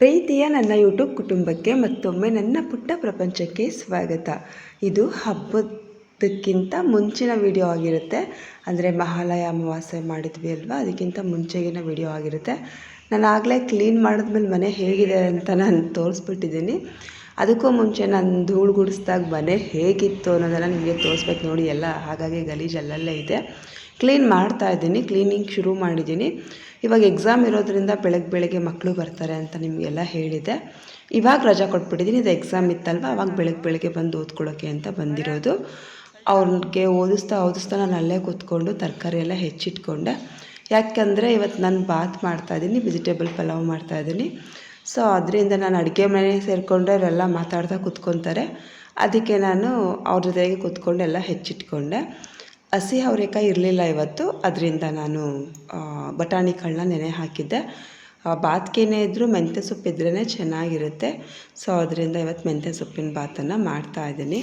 ಪ್ರೀತಿಯ ನನ್ನ ಯೂಟ್ಯೂಬ್ ಕುಟುಂಬಕ್ಕೆ ಮತ್ತೊಮ್ಮೆ ನನ್ನ ಪುಟ್ಟ ಪ್ರಪಂಚಕ್ಕೆ ಸ್ವಾಗತ. ಇದು ಹಬ್ಬದಕ್ಕಿಂತ ಮುಂಚಿನ ವಿಡಿಯೋ ಆಗಿರುತ್ತೆ. ಅಂದರೆ ಮಹಾಲಯ ಅಮಾವಾಸ್ಯೆ ಮಾಡಿದ್ವಿ ಅಲ್ವಾ? ಅದಕ್ಕಿಂತ ಮುಂಚೆಗಿನ ವಿಡಿಯೋ ಆಗಿರುತ್ತೆ. ನಾನು ಆಗಲೇ ಕ್ಲೀನ್ ಮಾಡಿದ್ಮೇಲೆ ಮನೆ ಹೇಗಿದೆ ಅಂತ ನಾನು ತೋರಿಸ್ಬಿಟ್ಟಿದ್ದೀನಿ. ಅದಕ್ಕೂ ಮುಂಚೆ ನಾನು ಧೂಳು ಗುಡಿಸ್ದಾಗ ಮನೆ ಹೇಗಿತ್ತು ಅನ್ನೋದನ್ನು ನಿಮಗೆ ತೋರಿಸ್ಬೇಕು ನೋಡಿ. ಎಲ್ಲ ಹಾಗಾಗಿ ಗಲೀಜು ಅಲ್ಲಲ್ಲೇ ಇದೆ. ಕ್ಲೀನ್ ಮಾಡ್ತಾ ಇದ್ದೀನಿ ಕ್ಲೀನಿಂಗ್ ಶುರು ಮಾಡಿದ್ದೀನಿ. ಇವಾಗ ಎಕ್ಸಾಮ್ ಇರೋದ್ರಿಂದ ಬೆಳಗ್ಗೆ ಬೆಳಗ್ಗೆ ಮಕ್ಕಳು ಬರ್ತಾರೆ ಅಂತ ನಿಮಗೆಲ್ಲ ಹೇಳಿದೆ. ಇವಾಗ ರಜಾ ಕೊಟ್ಬಿಟ್ಟಿದ್ದೀನಿ, ಇದು ಎಕ್ಸಾಮ್ ಇತ್ತಲ್ವ? ಅವಾಗ ಬೆಳಗ್ಗೆ ಬೆಳಗ್ಗೆ ಬಂದು ಓದ್ಕೊಳ್ಳೋಕೆ ಅಂತ ಬಂದಿರೋದು. ಅವ್ರಿಗೆ ಓದಿಸ್ತಾ ಓದಿಸ್ತಾ ನಾನು ಅಲ್ಲೇ ಕೂತ್ಕೊಂಡು ತರಕಾರಿ ಎಲ್ಲ ಹೆಚ್ಚಿಟ್ಕೊಂಡೆ. ಯಾಕೆಂದರೆ ಇವತ್ತು ನಾನು ಬಾತ್ ಮಾಡ್ತಾಯಿದ್ದೀನಿ ವೆಜಿಟೇಬಲ್ ಪಲಾವ್ ಮಾಡ್ತಾಯಿದ್ದೀನಿ ಸೊ ಅದರಿಂದ ನಾನು ಅಡುಗೆ ಮನೆ ಸೇರಿಕೊಂಡ್ರೆ ಅವರೆಲ್ಲ ಮಾತಾಡ್ತಾ ಕೂತ್ಕೊತಾರೆ. ಅದಕ್ಕೆ ನಾನು ಅವ್ರ ಜೊತೆಗೆ ಕೂತ್ಕೊಂಡು ಎಲ್ಲ ಹೆಚ್ಚಿಟ್ಕೊಂಡೆ. ಹಸಿ ಅವರೆಕಾಯಿ ಇರಲಿಲ್ಲ ಇವತ್ತು ಅದರಿಂದ ನಾನು ಬಟಾಣಿಗಳನ್ನ ನೆನೆ ಹಾಕಿದ್ದೆ. ಬಾತ್ಗೆನೇ ಇದ್ದರೂ ಮೆಂತ್ಯ ಸೊಪ್ಪು ಇದ್ರೇ ಚೆನ್ನಾಗಿರುತ್ತೆ. ಸೊ ಅದರಿಂದ ಇವತ್ತು ಮೆಂತ್ಯ ಸೊಪ್ಪಿನ ಬಾತನ್ನು ಮಾಡ್ತಾ ಇದ್ದೀನಿ.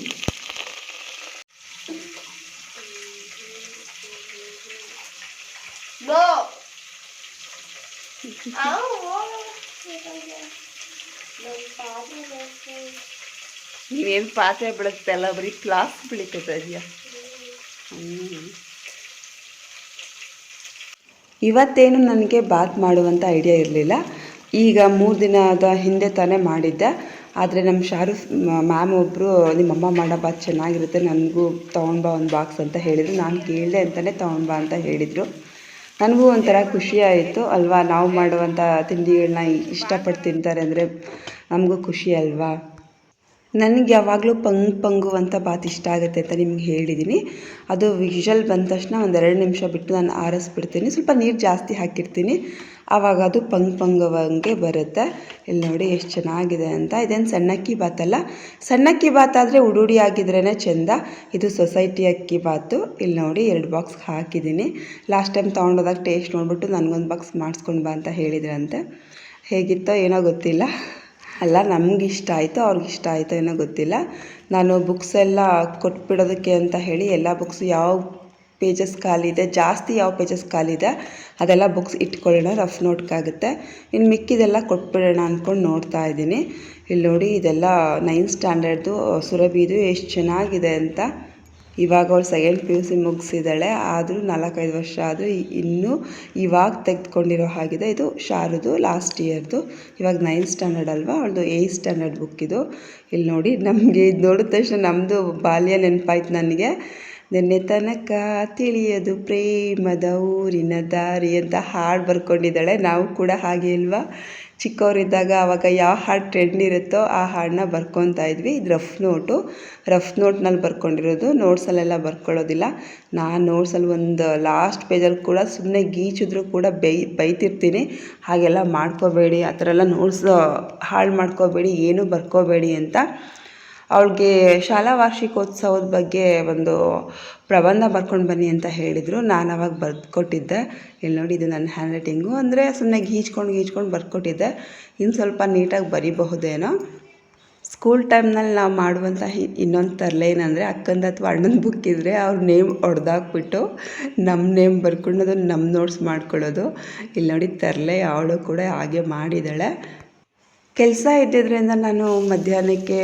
ನೀವೇನು ಪಾತ್ರೆ ಬೆಳಗ್ತಲ್ಲ ಬರೀ ಕ್ಲಾಸ್ ಬೆಳಿತದ ಇದೆಯಾ ಇವತ್ತೇನು ನನಗೆ ಬಾತ್ ಮಾಡುವಂಥ ಐಡಿಯಾ ಇರಲಿಲ್ಲ. ಈಗ ಮೂರು ದಿನದ ಹಿಂದೆ ತಾನೇ ಮಾಡಿದ್ದೆ. ಆದರೆ ನಮ್ಮ ಶಾರುಫ್, ಮ್ಯಾಮ್ ಒಬ್ಬರು ನಿಮ್ಮಮ್ಮ ಮಾಡೋ ಬಾತ್ ಚೆನ್ನಾಗಿರುತ್ತೆ, ನನಗೂ ತೊಗೊಂಡ್ಬಾ ಒಂದು ಬಾಕ್ಸ್ ಅಂತ ಹೇಳಿದರು. ನಾನು ಕೇಳಿದೆ ಅಂತಲೇ ತೊಗೊಂಡ್ಬಾ ಅಂತ ಹೇಳಿದರು. ನನಗೂ ಒಂಥರ ಖುಷಿ ಆಯಿತು. ಅಲ್ವಾ, ನಾವು ಮಾಡುವಂಥ ತಿಂಡಿಗಳನ್ನ ಇಷ್ಟಪಟ್ಟು ತಿಂತಾರೆ ಅಂದರೆ ನಮಗೂ ಖುಷಿ ಅಲ್ವಾ? ನನಗೆ ಯಾವಾಗಲೂ ಪಂಗ್ ಪಂಗು ಅಂತ ಬಾತ್ ಇಷ್ಟ ಆಗುತ್ತೆ ಅಂತ ನಿಮ್ಗೆ ಹೇಳಿದ್ದೀನಿ ಅದು ವಿಷಲ್ ಬಂದ ತಕ್ಷಣ ಒಂದೆರಡು ನಿಮಿಷ ಬಿಟ್ಟು ನಾನು ಆರಿಸ್ಬಿಡ್ತೀನಿ. ಸ್ವಲ್ಪ ನೀರು ಜಾಸ್ತಿ ಹಾಕಿರ್ತೀನಿ. ಆವಾಗ ಅದು ಪಂಗ್ ಪಂಗವಂಗೆ ಬರುತ್ತೆ. ಇಲ್ಲಿ ನೋಡಿ ಎಷ್ಟು ಚೆನ್ನಾಗಿದೆ ಅಂತ. ಇದೇನು ಸಣ್ಣಕ್ಕಿ ಬಾತಲ್ಲ ಸಣ್ಣಕ್ಕಿ ಬಾತ್ ಆದರೆ ಉಡುಡಿ ಆಗಿದ್ರೇ ಚೆಂದ. ಇದು ಸೊಸೈಟಿ ಅಕ್ಕಿ ಬಾತು. ಇಲ್ಲಿ ನೋಡಿ ಎರಡು ಬಾಕ್ಸ್ ಹಾಕಿದ್ದೀನಿ ಲಾಸ್ಟ್ ಟೈಮ್ ತೊಗೊಂಡೋದಾಗ ಟೇಸ್ಟ್ ನೋಡಿಬಿಟ್ಟು ನನಗೊಂದು ಬಾಕ್ಸ್ ಮಾಡಿಸ್ಕೊಂಡು ಬಾ ಅಂತ ಹೇಳಿದ್ರಂತೆ. ಹೇಗಿತ್ತೋ ಏನೋ ಗೊತ್ತಿಲ್ಲ. ಅಲ್ಲ, ನಮ್ಗೆ ಇಷ್ಟ ಆಯಿತು, ಅವ್ರಿಗೆ ಇಷ್ಟ ಆಯಿತು ಏನೋ ಗೊತ್ತಿಲ್ಲ. ನಾನು ಬುಕ್ಸ್ ಎಲ್ಲ ಕೊಟ್ಬಿಡೋದಕ್ಕೆ ಅಂತ ಹೇಳಿ ಎಲ್ಲ ಬುಕ್ಸ್ ಯಾವ ಪೇಜಸ್ ಖಾಲಿ ಇದೆ ಜಾಸ್ತಿ ಯಾವ ಪೇಜಸ್ ಖಾಲಿ ಇದೆ ಅದೆಲ್ಲ ಬುಕ್ಸ್ ಇಟ್ಕೊಳ್ಳೋಣ ರಫ್ ನೋಟ್ಗಾಗುತ್ತೆ ಇನ್ನು ಮಿಕ್ಕಿದೆಲ್ಲ ಕೊಟ್ಬಿಡೋಣ ಅಂದ್ಕೊಂಡು ನೋಡ್ತಾ ಇದ್ದೀನಿ. ಇಲ್ಲಿ ನೋಡಿ, ಇದೆಲ್ಲ ನೈನ್ತ್ ಸ್ಟ್ಯಾಂಡರ್ಡ್ದು ಸುರಭಿದು ಎಷ್ಟು ಚೆನ್ನಾಗಿದೆ ಅಂತ. ಇವಾಗ ಅವಳು ಸೆಕೆಂಡ್ ಪಿ ಯು ಸಿ ಮುಗಿಸಿದ್ದಾಳೆ, ಆದರೂ ನಾಲ್ಕೈದು ವರ್ಷ ಆದರೂ ಇನ್ನೂ ಇವಾಗ ತೆಗೆದುಕೊಂಡಿರೋ ಹಾಗಿದೆ. ಇದು ಶಾರುದು ಲಾಸ್ಟ್ ಇಯರ್ದು ಇವಾಗ ನೈನ್ತ್ ಸ್ಟ್ಯಾಂಡರ್ಡ್ ಅಲ್ವಾ? ಅವಳದು ಏಯ್ತ್ ಸ್ಟ್ಯಾಂಡರ್ಡ್ ಬುಕ್ ಇದು. ಇಲ್ಲಿ ನೋಡಿ, ನಮಗೆ ಇದು ನೋಡಿದ ತಕ್ಷಣ ನಮ್ಮದು ಬಾಲ್ಯ ನೆನಪಾಯ್ತು ನನಗೆ. ನಿನ್ನೆ ತನಕ ತಿಳಿಯೋದು ಪ್ರೇಮದ ಊರಿನ ದಾರಿ ಅಂತ ಹಾಡು ಬರ್ಕೊಂಡಿದ್ದಾಳೆ. ನಾವು ಕೂಡ ಹಾಗೆ ಇಲ್ವಾ ಚಿಕ್ಕವರಿದ್ದಾಗ ಆವಾಗ ಯಾವ ಹಾಡು ಟ್ರೆಂಡ್ ಇರುತ್ತೋ ಆ ಹಾಡನ್ನ ಬರ್ಕೊತಾ ಇದ್ವಿ. ಇದು ರಫ್ ನೋಟು ರಫ್ ನೋಟ್ನಲ್ಲಿ ಬರ್ಕೊಂಡಿರೋದು. ನೋಟ್ಸಲ್ಲೆಲ್ಲ ಬರ್ಕೊಳ್ಳೋದಿಲ್ಲ. ನಾನು ನೋಟ್ಸಲ್ಲಿ ಒಂದು ಲಾಸ್ಟ್ ಪೇಜಲ್ಲಿ ಕೂಡ ಸುಮ್ಮನೆ ಗೀಚಿದ್ರು ಕೂಡ ಬೈ, ಬೈತಿರ್ತೀನಿ. ಹಾಗೆಲ್ಲ ಮಾಡ್ಕೋಬೇಡಿ. ಆ ಥರ ಎಲ್ಲ ನೋಟ್ಸ್ ಹಾಳು ಮಾಡ್ಕೋಬೇಡಿ. ಏನೂ ಬರ್ಕೋಬೇಡಿ ಅಂತ. ಅವಳಿಗೆ ಶಾಲಾ ವಾರ್ಷಿಕೋತ್ಸವದ ಬಗ್ಗೆ ಒಂದು ಪ್ರಬಂಧ ಬರ್ಕೊಂಡು ಬನ್ನಿ ಅಂತ ಹೇಳಿದರು. ನಾನು ಅವಾಗ ಬರ್ದುಕೊಟ್ಟಿದ್ದೆ. ಇಲ್ಲಿ ನೋಡಿ ಇದು ನನ್ನ ಹ್ಯಾಂಡ್ ರೈಟಿಂಗು ಅಂದರೆ ಸುಮ್ಮನೆ ಗೀಚ್ಕೊಂಡು ಗೀಚ್ಕೊಂಡು ಬರ್ಕೊಟ್ಟಿದ್ದೆ ಇನ್ನು ಸ್ವಲ್ಪ ನೀಟಾಗಿ ಬರಿಬಹುದೇನೋ. ಸ್ಕೂಲ್ ಟೈಮ್ನಲ್ಲಿ ನಾವು ಮಾಡುವಂಥ ಇನ್ನೊಂದು ತರಲೆ ಏನಂದರೆ ಅಕ್ಕಂದು ಅಥವಾ ಅಣ್ಣನ ಬುಕ್ ಇದ್ದರೆ ಅವ್ರ ನೇಮ್ ಹೊಡೆದಾಕ್ಬಿಟ್ಟು ನಮ್ಮ ನೇಮ್ ಬರ್ಕೊಂಡು ಅದನ್ನು ನಮ್ಮ ನೋಟ್ಸ್ ಮಾಡ್ಕೊಳ್ಳೋದು. ಇಲ್ಲಿ ನೋಡಿ ತರಲೆ, ಅವಳು ಕೂಡ ಹಾಗೆ ಮಾಡಿದ್ದಾಳೆ. ಕೆಲಸ ಇದ್ದಿದ್ದರಿಂದ ನಾನು ಮಧ್ಯಾಹ್ನಕ್ಕೆ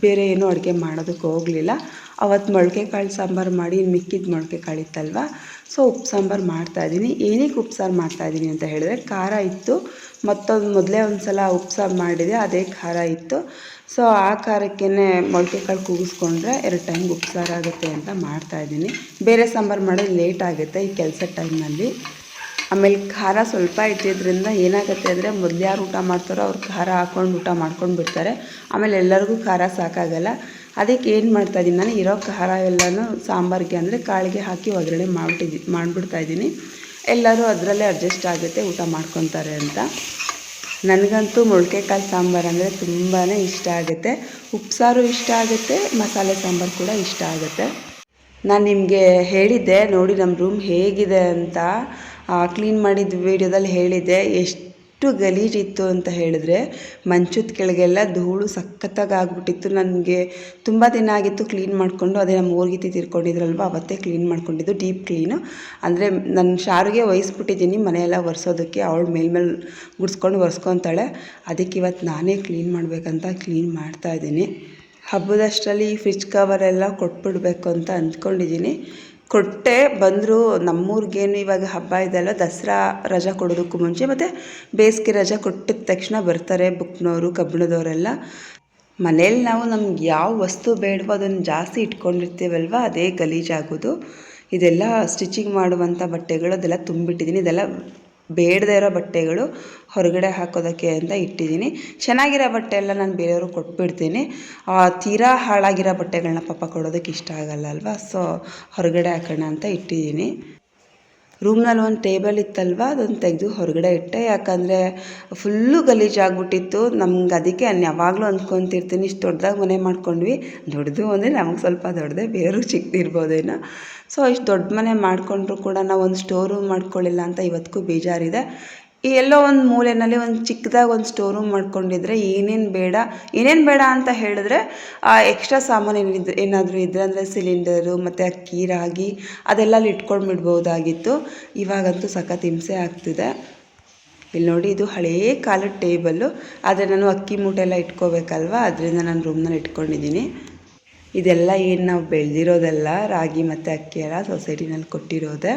ಬೇರೆ ಏನೂ ಅಡುಗೆ ಮಾಡೋದಕ್ಕೆ ಹೋಗಲಿಲ್ಲ. ಅವತ್ತು ಮೊಳಕೆ ಕಾಳು ಸಾಂಬಾರು ಮಾಡಿ ಮಿಕ್ಕಿದ ಮೊಳಕೆ ಕಾಳು ಇತ್ತಲ್ವ? ಸೊ, ಉಪ್ಪು ಸಾಂಬಾರು ಮಾಡ್ತಾಯಿದ್ದೀನಿ ಏನಕ್ಕೆ ಉಪ್ಪು ಸಾರು ಮಾಡ್ತಾಯಿದ್ದೀನಿ ಅಂತ ಹೇಳಿದ್ರೆ, ಖಾರ ಇತ್ತು. ಮತ್ತೊಂದು ಮೊದಲೇ ಒಂದು ಸಲ ಉಪ್ಪು ಸಾರು ಮಾಡಿದೆ, ಅದೇ ಖಾರ ಇತ್ತು. ಸೊ, ಆ ಖಾರಕ್ಕೇ ಮೊಳಕೆ ಕಾಳು ಕೂಗಿಸ್ಕೊಂಡ್ರೆ ಎರಡು ಟೈಮ್ ಉಪ್ಪು ಸಾರು ಆಗುತ್ತೆ ಅಂತ ಮಾಡ್ತಾಯಿದ್ದೀನಿ ಬೇರೆ ಸಾಂಬಾರು ಮಾಡೋದು ಲೇಟ್ ಆಗುತ್ತೆ ಈ ಕೆಲಸ ಟೈಮ್ನಲ್ಲಿ ಆಮೇಲೆ ಖಾರ ಸ್ವಲ್ಪ ಇಟ್ಟಿದ್ದರಿಂದ ಏನಾಗುತ್ತೆ ಅಂದರೆ ಮೊದ್ಲು ಯಾರು ಊಟ ಮಾಡ್ತಾರೋ ಅವ್ರು ಖಾರ ಹಾಕ್ಕೊಂಡು ಊಟ ಮಾಡ್ಕೊಂಡು ಬಿಡ್ತಾರೆ. ಆಮೇಲೆ ಎಲ್ಲರಿಗೂ ಖಾರ ಸಾಕಾಗಲ್ಲ. ಅದಕ್ಕೆ ಏನು ಮಾಡ್ತಾಯಿದ್ದೀನಿ ನಾನು, ಇರೋ ಖಾರ ಎಲ್ಲನೂ ಸಾಂಬಾರಿಗೆ ಅಂದರೆ ಕಾಳಿಗೆ ಹಾಕಿ ಒಗ್ಗರಣೆ ಮಾಡಿಬಿಟ್ಟಿದ್ದಿ ಮಾಡಿಬಿಡ್ತಾಯಿದ್ದೀನಿ ಎಲ್ಲರೂ ಅದರಲ್ಲೇ ಅಡ್ಜಸ್ಟ್ ಆಗುತ್ತೆ, ಊಟ ಮಾಡ್ಕೊತಾರೆ ಅಂತ. ನನಗಂತೂ ಮೊಳಕೆ ಕಾಳು ಸಾಂಬಾರು ಅಂದರೆ ತುಂಬಾ ಇಷ್ಟ ಆಗುತ್ತೆ. ಉಪ್ಸಾರು ಇಷ್ಟ ಆಗುತ್ತೆ, ಮಸಾಲೆ ಸಾಂಬಾರು ಕೂಡ ಇಷ್ಟ ಆಗುತ್ತೆ. ನಾನು ನಿಮಗೆ ಹೇಳಿದ್ದೆ, ನೋಡಿ ನಮ್ಮ ರೂಮ್ ಹೇಗಿದೆ ಅಂತ. ಕ್ಲೀನ್ ಮಾಡಿದ ವೀಡಿಯೋದಲ್ಲಿ ಹೇಳಿದ್ದೆ, ಎಷ್ಟು ಗಲೀಜಿತ್ತು ಅಂತ ಹೇಳಿದ್ರೆ, ಮಂಚದ ಕೆಳಗೆಲ್ಲ ಧೂಳು ಸಖತ್ತಾಗಿ ಆಗ್ಬಿಟ್ಟಿತ್ತು ನನಗೆ ತುಂಬ ದಿನ ಆಗಿತ್ತು ಕ್ಲೀನ್ ಮಾಡಿಕೊಂಡು, ಅದೇ ನಮ್ಮ ಊರ್ಗಿತಿ ತಿರ್ಕೊಂಡಿದ್ರಲ್ವ, ಅವತ್ತೇ ಕ್ಲೀನ್ ಮಾಡ್ಕೊಂಡಿದ್ದು ಡೀಪ್ ಕ್ಲೀನು ಅಂದರೆ ನನ್ನ ಶಾರಿಗೆ ವಹಿಸ್ಬಿಟ್ಟಿದ್ದೀನಿ ಮನೆಯೆಲ್ಲ ಒರೆಸೋದಕ್ಕೆ, ಅವಳು ಮೇಲ್ಮೇಲೆ ಗುಡಿಸ್ಕೊಂಡು ಒರೆಸ್ಕೊತಾಳೆ. ಅದಕ್ಕೆ ಇವತ್ತು ನಾನೇ ಕ್ಲೀನ್ ಮಾಡಬೇಕಂತ ಕ್ಲೀನ್ ಮಾಡ್ತಾ ಇದ್ದೀನಿ. ಹಬ್ಬದಷ್ಟರಲ್ಲಿ ಫ್ರಿಜ್ ಕವರೆಲ್ಲ ಕೊಟ್ಬಿಡ್ಬೇಕು ಅಂತ ಅಂದ್ಕೊಂಡಿದ್ದೀನಿ. ಕೊಟ್ಟೆ ಬಂದರು ನಮ್ಮೂರಿಗೇನು ಇವಾಗ ಹಬ್ಬ ಇದೆಯಲ್ಲ ದಸರಾ ರಜಾ ಕೊಡೋದಕ್ಕೂ ಮುಂಚೆ, ಮತ್ತು ಬೇಸಿಗೆ ರಜಾ ಕೊಟ್ಟಿದ ತಕ್ಷಣ ಬರ್ತಾರೆ ಬುಕ್ನವರು, ಕಬ್ಬಿಣದವರೆಲ್ಲ. ಮನೇಲಿ ನಾವು ನಮ್ಗೆ ಯಾವ ವಸ್ತು ಬೇಡವೋ ಅದನ್ನು ಜಾಸ್ತಿ ಇಟ್ಕೊಂಡಿರ್ತೀವಲ್ವ, ಅದೇ ಗಲೀಜಾಗೋದು. ಇದೆಲ್ಲ ಸ್ಟಿಚಿಂಗ್ ಮಾಡುವಂಥ ಬಟ್ಟೆಗಳು ಅದೆಲ್ಲ ತುಂಬಿಟ್ಟಿದ್ದೀನಿ ಇದೆಲ್ಲ ಬೇಡದೇ ಇರೋ ಬಟ್ಟೆಗಳು ಹೊರಗಡೆ ಹಾಕೋದಕ್ಕೆ ಅಂತ ಇಟ್ಟಿದ್ದೀನಿ. ಚೆನ್ನಾಗಿರೋ ಬಟ್ಟೆ ಎಲ್ಲ ನಾನು ಬೇರೆಯವ್ರಿಗೆ ಕೊಟ್ಬಿಡ್ತೀನಿ. ತೀರಾ ಹಾಳಾಗಿರೋ ಬಟ್ಟೆಗಳನ್ನ ಪಾಪ ಕೊಡೋದಕ್ಕೆ ಇಷ್ಟ ಆಗಲ್ಲ ಅಲ್ವಾ? ಸೊ ಹೊರಗಡೆ ಹಾಕೋಣ ಅಂತ ಇಟ್ಟಿದ್ದೀನಿ. ರೂಮ್ನಲ್ಲಿ ಒಂದು ಟೇಬಲ್ ಇತ್ತಲ್ವ, ಅದನ್ನು ತೆಗೆದು ಹೊರಗಡೆ ಇಟ್ಟೆ. ಯಾಕಂದರೆ ಫುಲ್ಲು ಗಲೀಜಾಗ್ಬಿಟ್ಟಿತ್ತು ನಮ್ಗೆ ಅದಕ್ಕೆ ನಾನು ಯಾವಾಗಲೂ ಅಂದ್ಕೊತಿರ್ತೀನಿ, ಇಷ್ಟು ದೊಡ್ಡದಾಗಿ ಮನೆ ಮಾಡ್ಕೊಂಡ್ವಿ. ದೊಡ್ಡದು ಅಂದರೆ ನಮಗೆ ಸ್ವಲ್ಪ ದೊಡ್ಡದೇ, ಬೇರೆಯವ್ರಿಗೆ ಚಿಕ್ಕದಿರ್ಬೋದೇನೋ ಸೊ ಇಷ್ಟು ದೊಡ್ಡ ಮನೆ ಮಾಡಿಕೊಂಡ್ರು ಕೂಡ ನಾವು ಒಂದು ಸ್ಟೋರ್ ರೂಮ್ ಮಾಡ್ಕೊಳ್ಳಿಲ್ಲ ಅಂತ ಇವತ್ತಿಗೂ ಬೇಜಾರಿದೆ. ಎಲ್ಲೋ ಒಂದು ಮೂಲೆಯಲ್ಲಿ ಒಂದು ಚಿಕ್ಕದಾಗಿ ಒಂದು ಸ್ಟೋರ್ ರೂಮ್ ಮಾಡ್ಕೊಂಡಿದ್ರೆ ಏನೇನು ಬೇಡ ಏನೇನು ಬೇಡ ಅಂತ ಹೇಳಿದ್ರೆ ಎಕ್ಸ್ಟ್ರಾ ಸಾಮಾನು ಏನಿದ್ರೆ ಏನಾದರೂ ಇದ್ದರೆ ಅಂದರೆ ಸಿಲಿಂಡರು ಮತ್ತು ಅಕ್ಕಿ, ರಾಗಿ ಅದೆಲ್ಲ ಅಲ್ಲಿ ಇಟ್ಕೊಂಡು ಬಿಡ್ಬೋದಾಗಿತ್ತು ಇವಾಗಂತೂ ಸಖತ್ ಹಿಂಸೆ ಆಗ್ತಿದೆ. ಇಲ್ಲಿ ನೋಡಿ, ಇದು ಹಳೇ ಕಾಲದ ಟೇಬಲ್ಲು ಆದರೆ ನಾನು ಅಕ್ಕಿ ಮೂಟೆ ಎಲ್ಲ ಇಟ್ಕೋಬೇಕಲ್ವ? ಅದರಿಂದ ನಾನು ರೂಮ್ನಲ್ಲಿ ಇಟ್ಕೊಂಡಿದ್ದೀನಿ. ಇದೆಲ್ಲ ಏನು ನಾವು ಬೆಳೆದಿರೋದೆಲ್ಲ, ರಾಗಿ ಮತ್ತು ಅಕ್ಕಿ ಎಲ್ಲ ಸೊಸೈಟಿನಲ್ಲಿ ಕೊಟ್ಟಿರೋದೆ.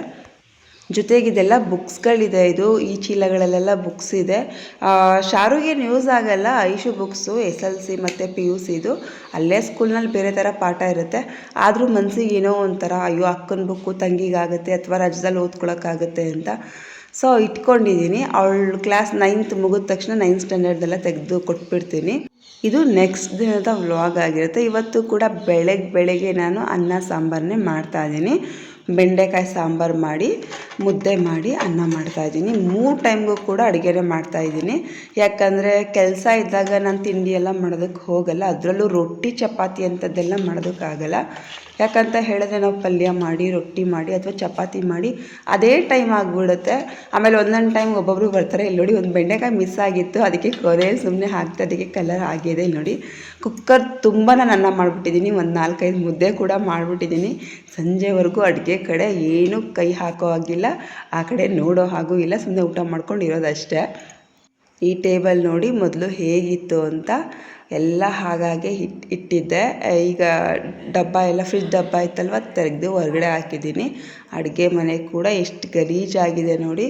ಜೊತೆಗೆ ಇದೆಲ್ಲ ಬುಕ್ಸ್ಗಳಿದೆ. ಇದು ಈ ಚೀಲಗಳಲ್ಲೆಲ್ಲ ಬುಕ್ಸ್ ಇದೆ. ಶಾರುಗೇನು ಯೂಸ್ ಆಗಲ್ಲ. Aishu books, S L C ಮತ್ತು ಪಿ ಯು ಸಿದು ಅಲ್ಲೇ ಸ್ಕೂಲ್ನಲ್ಲಿ ಬೇರೆ ಥರ ಪಾಠ ಇರುತ್ತೆ. ಆದರೂ ಮನಸ್ಸಿಗೆ ಏನೋ ಒಂಥರ, ಅಯ್ಯೋ, ಅಕ್ಕನ ಬುಕ್ಕು ತಂಗಿಗಾಗುತ್ತೆ ಅಥವಾ ರಜದಲ್ಲಿ ಓದ್ಕೊಳಕ್ಕಾಗುತ್ತೆ ಅಂತ. ಸೊ ಇಟ್ಕೊಂಡಿದ್ದೀನಿ. ಅವಳು ಕ್ಲಾಸ್ ನೈನ್ತ್ ಮುಗಿದ ತಕ್ಷಣ ನೈನ್ತ್ ಸ್ಟ್ಯಾಂಡರ್ಡೆಲ್ಲ ತೆಗೆದು ಕೊಟ್ಬಿಡ್ತೀನಿ. ಇದು ನೆಕ್ಸ್ಟ್ ದಿನದ ವ್ಲಾಗ್ ಆಗಿರುತ್ತೆ. ಇವತ್ತು ಕೂಡ ಬೆಳಗ್ಗೆ ಬೆಳಗ್ಗೆ ನಾನು ಅನ್ನ ಸಾಂಬಾರನ್ನೇ ಮಾಡ್ತಾಯಿದ್ದೀನಿ ಬೆಂಡೆಕಾಯಿ ಸಾಂಬಾರು ಮಾಡಿ, ಮುದ್ದೆ ಮಾಡಿ ಅನ್ನ ಮಾಡ್ತಾಯಿದ್ದೀನಿ ಮೂರು ಟೈಮ್ಗೂ ಕೂಡ ಅಡುಗೆನೇ ಮಾಡ್ತಾಯಿದ್ದೀನಿ ಯಾಕಂದರೆ ಕೆಲಸ ಇದ್ದಾಗ ನಾನು ತಿಂಡಿ ಎಲ್ಲ ಮಾಡೋದಕ್ಕೆ ಹೋಗಲ್ಲ. ಅದರಲ್ಲೂ ರೊಟ್ಟಿ, ಚಪಾತಿ ಅಂಥದ್ದೆಲ್ಲ ಮಾಡೋದಕ್ಕಾಗಲ್ಲ ಯಾಕಂತ ಹೇಳಿದ್ರೆ ನಾವು ಪಲ್ಯ ಮಾಡಿ, ರೊಟ್ಟಿ ಮಾಡಿ ಅಥವಾ ಚಪಾತಿ ಮಾಡಿ ಅದೇ ಟೈಮ್ ಆಗಿಬಿಡುತ್ತೆ. ಆಮೇಲೆ ಒಂದೊಂದು ಟೈಮ್ ಒಬ್ಬೊಬ್ರು ಬರ್ತಾರೆ ಇಲ್ಲಿ ನೋಡಿ ಒಂದು ಬೆಂಡೆಕಾಯಿ ಮಿಸ್ ಆಗಿತ್ತು. ಅದಕ್ಕೆ ಕೊರೆ ಸುಮ್ಮನೆ ಹಾಕ್ತಾ ಅದಕ್ಕೆ ಕಲರ್ ಆಗಿದೆ ಇಲ್ಲಿ ನೋಡಿ. ಕುಕ್ಕರ್ ತುಂಬ ನಾನು ಅನ್ನ ಮಾಡಿಬಿಟ್ಟಿದ್ದೀನಿ. ಒಂದು ನಾಲ್ಕೈದು ಮುದ್ದೆ ಕೂಡ ಮಾಡಿಬಿಟ್ಟಿದ್ದೀನಿ. ಸಂಜೆವರೆಗೂ ಅಡುಗೆ ಕಡೆ ಏನೂ ಕೈ ಹಾಕೋ ಹಾಗಿಲ್ಲ, ಆ ಕಡೆ ನೋಡೋ ಹಾಗೂ ಇಲ್ಲ ಸುಮ್ಮನೆ ಊಟ ಮಾಡ್ಕೊಂಡು ಇರೋದಷ್ಟೇ ಈ ಟೇಬಲ್ ನೋಡಿ ಮೊದಲು ಹೇಗಿತ್ತು ಅಂತ ಎಲ್ಲ ಹಾಗಾಗೆ ಇಟ್, ಇಟ್ಟಿದ್ದೆ. ಈಗ ಡಬ್ಬ ಎಲ್ಲ, ಫ್ರಿಜ್ ಡಬ್ಬ ಇತ್ತಲ್ವ, ತೆಗೆದು ಹೊರಗಡೆ ಹಾಕಿದ್ದೀನಿ. ಅಡುಗೆ ಮನೆ ಕೂಡ ಎಷ್ಟು ಗಲೀಜಾಗಿದೆ ನೋಡಿ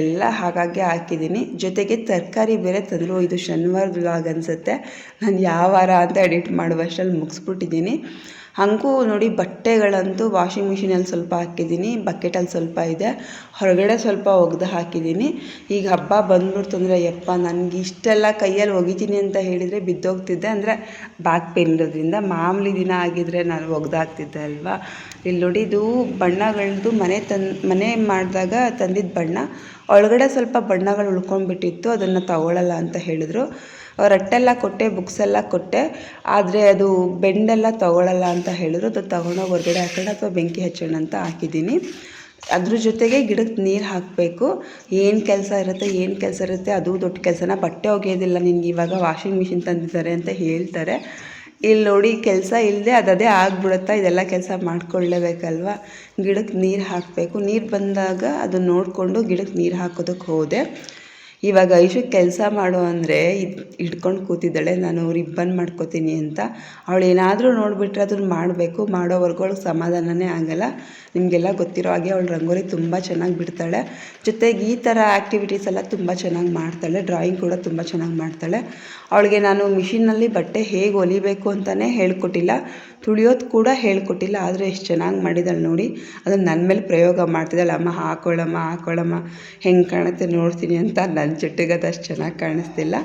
ಎಲ್ಲ ಹಾಗಾಗೆ ಹಾಕಿದ್ದೀನಿ. ಜೊತೆಗೆ ತರಕಾರಿ ಬೇರೆ ತಂದರು, ಇದು ಶನಿವಾರದ ವ್ಲಾಗ್ ಅನಿಸುತ್ತೆ. ನಾನು ಯಾವ ವಾರ ಅಂತ ಎಡಿಟ್ ಮಾಡುವಷ್ಟರಲ್ಲಿ ಮುಗಿಸ್ಬಿಟ್ಟಿದ್ದೀನಿ. ಹಾಗೂ ನೋಡಿ ಬಟ್ಟೆಗಳಂತೂ ವಾಷಿಂಗ್ ಮಿಷಿನಲ್ಲಿ ಸ್ವಲ್ಪ ಹಾಕಿದ್ದೀನಿ ಬಕೆಟಲ್ಲಿ ಸ್ವಲ್ಪ ಇದೆ. ಹೊರಗಡೆ ಸ್ವಲ್ಪ ಒಗೆದು ಹಾಕಿದ್ದೀನಿ. ಈಗ ಹಬ್ಬ ಬಂದ್ಬಿಡ್ತು ಅಂದರೆ, ಯಪ್ಪ, ನನಗೆ ಇಷ್ಟೆಲ್ಲ ಕೈಯಲ್ಲಿ ಒಗಿತೀನಿ ಅಂತ ಹೇಳಿದರೆ ಬಿದ್ದೋಗ್ತಿದ್ದೆ. ಅಂದರೆ ಬ್ಯಾಕ್ ಪೇನ್ ಇರೋದ್ರಿಂದ ಮಾಮೂಲಿ ದಿನ ಆಗಿದ್ರೆ ನಾನು ಒಗ್ದು ಹಾಕ್ತಿದ್ದೆ ಅಲ್ವಾ? ಇಲ್ಲಿ ನೋಡಿ, ಇದು ಬಣ್ಣಗಳದ್ದು ಮನೆ ತನ್ ಮನೆ ಮಾಡಿದಾಗ ತಂದಿದ್ದ ಬಣ್ಣ. ಒಳಗಡೆ ಸ್ವಲ್ಪ ಬಣ್ಣಗಳು ಉಳ್ಕೊಂಡ್ಬಿಟ್ಟಿತ್ತು, ಅದನ್ನು ತಗೊಳ್ಳಲ್ಲ ಅಂತ ಹೇಳಿದ್ರು. ರಟ್ಟೆಲ್ಲ ಕೊಟ್ಟೆ ಬುಕ್ಸ್ ಎಲ್ಲ ಕೊಟ್ಟೆ. ಆದರೆ ಅದು ಬೆಂಡೆಲ್ಲ ತಗೊಳ್ಳಲ್ಲ ಅಂತ ಹೇಳಿದ್ರು. ಅದು ತೊಗೊಂಡೋಗಿ ಹೊರಗಡೆ ಹಾಕೋಣ ಅಥವಾ ಬೆಂಕಿ ಹಚ್ಚೋಣ ಅಂತ ಹಾಕಿದ್ದೀನಿ. ಅದ್ರ ಜೊತೆಗೆ ಗಿಡಕ್ಕೆ ನೀರು ಹಾಕಬೇಕು. ಏನು ಕೆಲಸ ಇರುತ್ತೆ, ಏನು ಕೆಲಸ ಇರುತ್ತೆ, ಅದು ದೊಡ್ಡ ಕೆಲಸನ ಬಟ್ಟೆ ಒಗೆಯೋದಿಲ್ಲ ನಿನ್ಗೆ. ಇವಾಗ ವಾಷಿಂಗ್ ಮಿಷಿನ್ ತಂದಿದ್ದಾರೆ ಅಂತ ಹೇಳ್ತಾರೆ. ಇಲ್ಲಿ ನೋಡಿ, ಕೆಲಸ ಇಲ್ಲದೆ ಅದೇ ಆಗ್ಬಿಡುತ್ತಾ, ಇದೆಲ್ಲ ಕೆಲಸ ಮಾಡಿಕೊಳ್ಳೇಬೇಕಲ್ವ? ಗಿಡಕ್ಕೆ ನೀರು ಹಾಕಬೇಕು. ನೀರು ಬಂದಾಗ ಅದನ್ನು ನೋಡಿಕೊಂಡು ಗಿಡಕ್ಕೆ ನೀರು ಹಾಕೋದಕ್ಕೆ ಹೋದೆ. ಇವಾಗ ಐಶು ಕೆಲಸ ಮಾಡು ಅಂದರೆ ಇದು ಹಿಡ್ಕೊಂಡು ಕೂತಿದ್ದಾಳೆ, ನಾನು ರಿಬ್ಬನ್ ಮಾಡ್ಕೋತೀನಿ ಅಂತ. ಅವಳು ಏನಾದರೂ ನೋಡಿಬಿಟ್ರೆ ಅದನ್ನು ಮಾಡಬೇಕು ಮಾಡೋವರೆಗೂ ಅವಳಿಗೆ ಸಮಾಧಾನನೇ ಆಗಲ್ಲ. ನಿಮಗೆಲ್ಲ ಗೊತ್ತಿರೋ ಹಾಗೆ ಅವಳು ರಂಗೋಲಿ ತುಂಬ ಚೆನ್ನಾಗಿ ಬಿಡ್ತಾಳೆ. ಜೊತೆಗೆ ಈ ಥರ ಆ್ಯಕ್ಟಿವಿಟೀಸ್ ಎಲ್ಲ ತುಂಬ ಚೆನ್ನಾಗಿ ಮಾಡ್ತಾಳೆ ಡ್ರಾಯಿಂಗ್ ಕೂಡ ತುಂಬ ಚೆನ್ನಾಗಿ ಮಾಡ್ತಾಳೆ. ಅವಳಿಗೆ ನಾನು ಮಿಷಿನ್ನಲ್ಲಿ ಬಟ್ಟೆ ಹೇಗೆ ಹೊಲಿಬೇಕು ಅಂತಲೇ ಹೇಳ್ಕೊಟ್ಟಿಲ್ಲ. ತುಳಿಯೋದು ಕೂಡ ಹೇಳ್ಕೊಟ್ಟಿಲ್ಲ, ಆದರೆ ಎಷ್ಟು ಚೆನ್ನಾಗಿ ಮಾಡಿದಾಳೆ ನೋಡಿ. ಅದನ್ನು ನನ್ನ ಮೇಲೆ ಪ್ರಯೋಗ ಮಾಡ್ತಿದ್ದಾಳೆ. ಅಮ್ಮ ಹಾಕೊಳ್ಳಮ್ಮ ಹಾಕೊಳ್ಳಮ್ಮ ಹೆಂಗೆ ಕಾಣುತ್ತೆ ನೋಡ್ತೀನಿ ಅಂತ ನನ್ನ ಜುಟ್ಟಿಗೆ ಅದು ಅಷ್ಟು ಚೆನ್ನಾಗಿ ಕಾಣಿಸ್ತಿಲ್ಲ.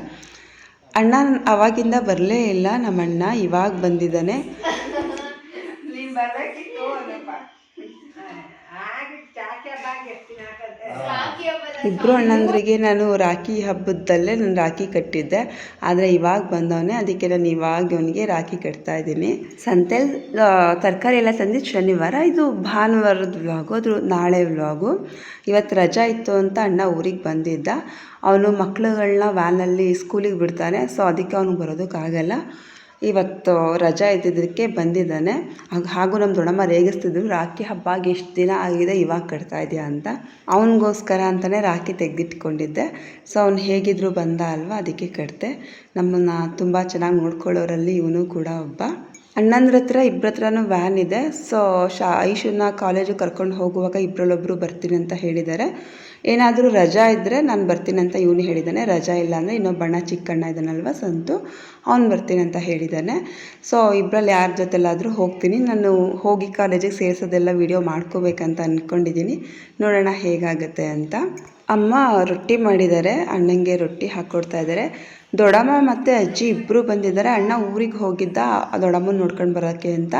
ಅಣ್ಣ ಅವಾಗಿಂದ ಬರಲೇ ಇಲ್ಲ ನಮ್ಮ ಅಣ್ಣ ಇವಾಗ ಬಂದಿದ್ದಾನೆ ನೀನ್ ಬರ್ಬೇಕಿತ್ತು ಅನ್ನಪ್ಪ. ಹಾಗೆ ಚಾಚೆ ಬಾಗಿ ಎಷ್ಟು ದಿನ ಆಗತ್ತೆ? ರಾಖಿ ಹಬ್ಬದ ಇಬ್ಬರು ಅಣ್ಣಂದ್ರಿಗೆ ನಾನು ರಾಖಿ ಹಬ್ಬದಲ್ಲೇ ನಾನು ರಾಖಿ ಕಟ್ಟಿದ್ದೆ. ಆದರೆ ಇವಾಗ ಬಂದವನೇ ಅದಕ್ಕೆ ನಾನು ಇವಾಗ ಅವನಿಗೆ ರಾಖಿ ಕಟ್ತಾ ಇದ್ದೀನಿ. ಸಂತೆಲ್ ತರಕಾರಿ ಎಲ್ಲ ತಂದಿದ್ದು ಶನಿವಾರ, ಇದು ಭಾನುವಾರದ ವ್ಲಾಗು ಅದು ನಾಳೆ ವ್ಲಾಗು ಇವತ್ತು ರಜಾ ಇತ್ತು ಅಂತ ಅಣ್ಣ ಊರಿಗೆ ಬಂದಿದ್ದ. ಅವನು ಮಕ್ಳುಗಳನ್ನ ವ್ಯಾನಲ್ಲಿ ಸ್ಕೂಲಿಗೆ ಬಿಡ್ತಾನೆ ಸೊ ಅದಕ್ಕೆ ಅವ್ನಿಗೆ ಬರೋದಕ್ಕಾಗಲ್ಲ. ಇವತ್ತು ರಜಾ ಇದ್ದಿದ್ದಕ್ಕೆ ಬಂದಿದ್ದಾನೆ. ಹಾಗ್- ನಮ್ಮ ದೊಡ್ಡಮ್ಮ ರೇಗಿಸ್ತಿದ್ರು, ರಾಖಿ ಹಬ್ಬ ಎಷ್ಟು ದಿನ ಆಗಿದೆ, ಇವಾಗ ಕಟ್ತಾ ಇದೆಯಾ? ಅಂತ. ಅವನಿಗೋಸ್ಕರ ಅಂತಲೇ ರಾಖಿ ತೆಗೆದಿಟ್ಕೊಂಡಿದ್ದೆ. ಸೊ, ಅವ್ನು ಹೇಗಿದ್ರು ಬಂದ ಅಲ್ವಾ, ಅದಕ್ಕೆ ಕಟ್ತೆ ನಮ್ಮನ್ನು ತುಂಬ ಚೆನ್ನಾಗಿ ನೋಡ್ಕೊಳ್ಳೋರಲ್ಲಿ ಇವನು ಕೂಡ ಒಬ್ಬ. ಅಣ್ಣಂದ್ರ ಹತ್ರ ಇಬ್ಬರ ಹತ್ರನೂ ವ್ಯಾನ್ ಇದೆ. ಸೊ ಶಾ, ಐಶುನ ಕಾಲೇಜಿಗೆ ಕರ್ಕೊಂಡು ಹೋಗುವಾಗ ಇಬ್ಬರಲ್ಲೊಬ್ಬರು ಬರ್ತೀನಿ ಅಂತ ಹೇಳಿದ್ದಾರೆ ಏನಾದರೂ ರಜಾ ಇದ್ದರೆ ನಾನು ಬರ್ತೀನಿ ಅಂತ ಇವನು ಹೇಳಿದ್ದಾನೆ ರಜಾ ಇಲ್ಲ ಅಂದರೆ ಇನ್ನೊಬ್ಬಣ್ಣ ಚಿಕ್ಕಣ್ಣ ಇದ್ದಾನಲ್ವ ಸಂತು? ಅವ್ನು ಬರ್ತೀನಿ ಅಂತ ಹೇಳಿದ್ದಾನೆ ಸೊ ಇಬ್ಬರಲ್ಲಿ ಯಾರ ಜೊತೆಲಾದರೂ ಹೋಗ್ತೀನಿ. ನಾನು ಹೋಗಿ ಕಾಲೇಜಿಗೆ ಸೇರಿಸೋದೆಲ್ಲ ವಿಡಿಯೋ ಮಾಡ್ಕೋಬೇಕಂತ ಅಂದ್ಕೊಂಡಿದ್ದೀನಿ ನೋಡೋಣ ಹೇಗಾಗುತ್ತೆ ಅಂತ. ಅಮ್ಮ ರೊಟ್ಟಿ ಮಾಡಿದ್ದಾರೆ ಅಣ್ಣಂಗೆ ರೊಟ್ಟಿ ಹಾಕ್ಕೊಡ್ತಾ ಇದ್ದಾರೆ ದೊಡ್ಡಮ್ಮ ಮತ್ತು ಅಜ್ಜಿ ಇಬ್ಬರು ಬಂದಿದ್ದಾರೆ. ಅಣ್ಣ ಊರಿಗೆ ಹೋಗಿದ್ದ ಆ ದೊಡ್ಡಮ್ಮನ ನೋಡ್ಕೊಂಡು ಬರೋಕ್ಕೆ ಅಂತ.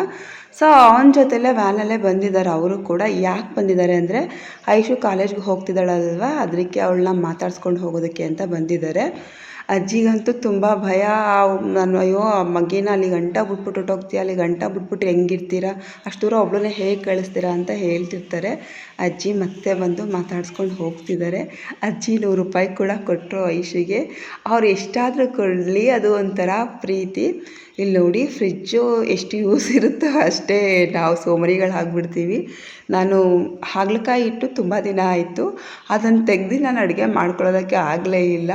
ಸೊ ಅವನ ಜೊತೆಲೇ ವ್ಯಾನಲ್ಲೇ ಬಂದಿದ್ದಾರೆ. ಅವರು ಕೂಡ ಯಾಕೆ ಬಂದಿದ್ದಾರೆ ಅಂದರೆ, ಐಶು ಕಾಲೇಜ್ಗೆ ಹೋಗ್ತಿದ್ದಾಳಲ್ವ? ಅದಕ್ಕೆ ಅವಳನ್ನ ಮಾತಾಡ್ಸ್ಕೊಂಡು ಹೋಗೋದಕ್ಕೆ ಅಂತ ಬಂದಿದ್ದಾರೆ. ಅಜ್ಜಿಗಂತೂ ತುಂಬ ಭಯ. ನಾನು, ಅಯ್ಯೋ, ಆ ಮಗೇನ ಅಲ್ಲಿ ಗಂಟ ಬಿಟ್ಬಿಟ್ಟು ಹೊರ್ಟೋಗ್ತೀಯ? ಅಲ್ಲಿ ಗಂಟ ಬಿಟ್ಬಿಟ್ಟು ಹೆಂಗಿರ್ತೀರಾ? ಅಷ್ಟು ದೂರ ಒಬ್ಳನ್ನೇ ಹೇಗೆ ಕಳಿಸ್ತೀರಾ ಅಂತ ಹೇಳ್ತಿರ್ತಾರೆ. ಅಜ್ಜಿ ಮತ್ತೆ ಬಂದು ಮಾತಾಡ್ಸ್ಕೊಂಡು ಹೋಗ್ತಿದ್ದಾರೆ. ಅಜ್ಜಿ ನೂರು ರೂಪಾಯಿ ಕೂಡ ಕೊಟ್ಟರು ಐಶಿಗೆ. ಅವ್ರು ಎಷ್ಟಾದರೂ ಕೊಡಲಿ, ಅದು ಒಂಥರ ಪ್ರೀತಿ. ಇಲ್ಲಿ ನೋಡಿ ಫ್ರಿಜ್ಜು ಎಷ್ಟು ಯೂಸ್ ಇರುತ್ತೋ ಅಷ್ಟೇ ನಾವು ಸೋಮರಿಗಳಾಗ್ಬಿಡ್ತೀವಿ ನಾನು ಹಾಗಲಕಾಯಿ ಇಟ್ಟು ತುಂಬ ದಿನ ಆಯಿತು. ಅದನ್ನು ತೆಗ್ದು ನಾನು ಅಡುಗೆ ಮಾಡ್ಕೊಳ್ಳೋದಕ್ಕೆ ಆಗಲೇ ಇಲ್ಲ.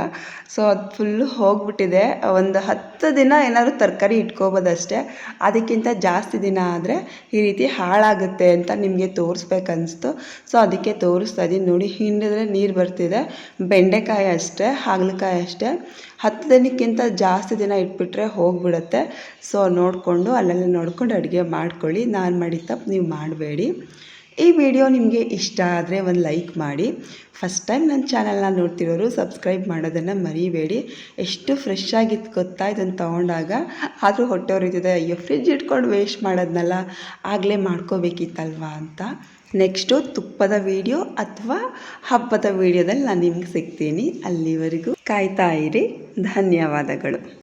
ಸೊ ಅದು ಫುಲ್ಲು ಹೋಗಿಬಿಟ್ಟಿದೆ. ಒಂದು ಹತ್ತು ದಿನ ಏನಾದರೂ ತರಕಾರಿ ಇಟ್ಕೋಬೋದಷ್ಟೇ. ಅದಕ್ಕಿಂತ ಜಾಸ್ತಿ ದಿನ ಆದರೆ ಈ ರೀತಿ ಹಾಳಾಗುತ್ತೆ ಅಂತ ನಿಮಗೆ ತೋರಿಸ್ಬೇಕನ್ನಿಸ್ತು ಸೊ ಅದಕ್ಕೆ ತೋರಿಸ್ತಾ ಇದ್ದೀನಿ ನೋಡಿ ಹಿಂಡಿದ್ರೆ ನೀರು ಬರ್ತಿದೆ. ಬೆಂಡೆಕಾಯಿ ಅಷ್ಟೇ, ಹಾಗಲಕಾಯಿ ಅಷ್ಟೇ. ಹತ್ತು ದಿನಕ್ಕಿಂತ ಜಾಸ್ತಿ ದಿನ ಇಟ್ಬಿಟ್ರೆ ಹೋಗ್ಬಿಡುತ್ತೆ. ಸೊ ನೋಡಿಕೊಂಡು, ಅಲ್ಲೆಲ್ಲ ನೋಡ್ಕೊಂಡು ಅಡುಗೆ ಮಾಡ್ಕೊಳ್ಳಿ. ನಾನು ಮಾಡಿದ ತಪ್ಪು ನೀವು ಮಾಡಬೇಡಿ. ಈ ವಿಡಿಯೋ ನಿಮಗೆ ಇಷ್ಟ ಆದರೆ ಒಂದು ಲೈಕ್ ಮಾಡಿ. ಫಸ್ಟ್ ಟೈಮ್ ನನ್ನ ಚಾನಲ್ನ ನೋಡ್ತಿರೋರು ಸಬ್ಸ್ಕ್ರೈಬ್ ಮಾಡೋದನ್ನು ಮರಿಬೇಡಿ. ಎಷ್ಟು ಫ್ರೆಶ್ ಆಗಿತ್ತು ಗೊತ್ತಾ? ಇದನ್ನು ತೊಗೊಂಡಾಗ ಆದರೂ ಹೊಟ್ಟೆ ಉರಿತಿದೆ. ಅಯ್ಯೋ ಫ್ರಿಜ್ ಇಟ್ಕೊಂಡು ವೇಸ್ಟ್ ಮಾಡೋದ್ನಲ್ಲ? ಆಗಲೇ ಮಾಡ್ಕೋಬೇಕಿತ್ತಲ್ವಾ ಅಂತ. ನೆಕ್ಸ್ಟು ತುಪ್ಪದ ವಿಡಿಯೋ ಅಥವಾ ಹಬ್ಬದ ವಿಡಿಯೋದಲ್ಲಿ ನಾನು ನಿಮ್ಗೆ ಸಿಗ್ತೀನಿ. ಅಲ್ಲಿವರೆಗೂ ಕಾಯ್ತಾ ಇರಿ. ಧನ್ಯವಾದಗಳು.